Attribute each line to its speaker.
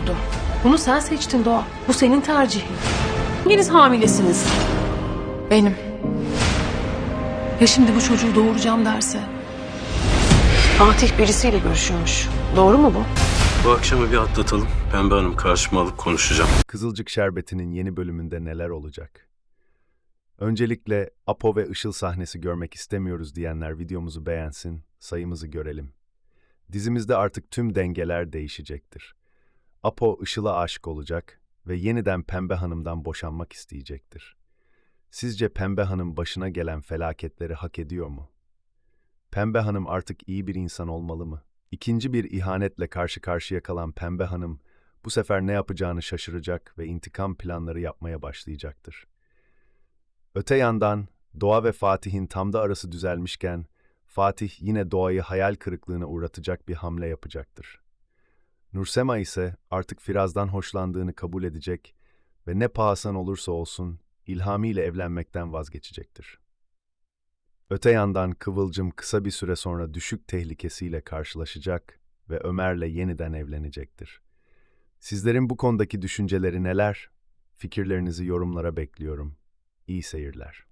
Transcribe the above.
Speaker 1: oldu. Bunu sen seçtin Doğa. Bu senin tercihin. Hanginiz hamilesiniz?
Speaker 2: Benim.
Speaker 1: Ya şimdi bu çocuğu doğuracağım derse? Fatih birisiyle görüşüyormuş. Doğru mu bu?
Speaker 3: Bu akşamı bir atlatalım. Pembe Hanım karşıma alıp konuşacağım.
Speaker 4: Kızılcık Şerbeti'nin yeni bölümünde neler olacak? Öncelikle Apo ve Işıl sahnesi görmek istemiyoruz diyenler videomuzu beğensin, sayımızı görelim. Dizimizde artık tüm dengeler değişecektir. Apo Işıl'a aşık olacak ve yeniden Pembe Hanım'dan boşanmak isteyecektir. Sizce Pembe Hanım başına gelen felaketleri hak ediyor mu? Pembe Hanım artık iyi bir insan olmalı mı? İkinci bir ihanetle karşı karşıya kalan Pembe Hanım bu sefer ne yapacağını şaşıracak ve intikam planları yapmaya başlayacaktır. Öte yandan Doğa ve Fatih'in tam da arası düzelmişken Fatih yine Doğa'yı hayal kırıklığına uğratacak bir hamle yapacaktır. Nursema ise artık Firaz'dan hoşlandığını kabul edecek ve ne pahasına olursa olsun İlhami ile evlenmekten vazgeçecektir. Öte yandan Kıvılcım kısa bir süre sonra düşük tehlikesiyle karşılaşacak ve Ömer'le yeniden evlenecektir. Sizlerin bu konudaki düşünceleri neler? Fikirlerinizi yorumlara bekliyorum. İyi seyirler.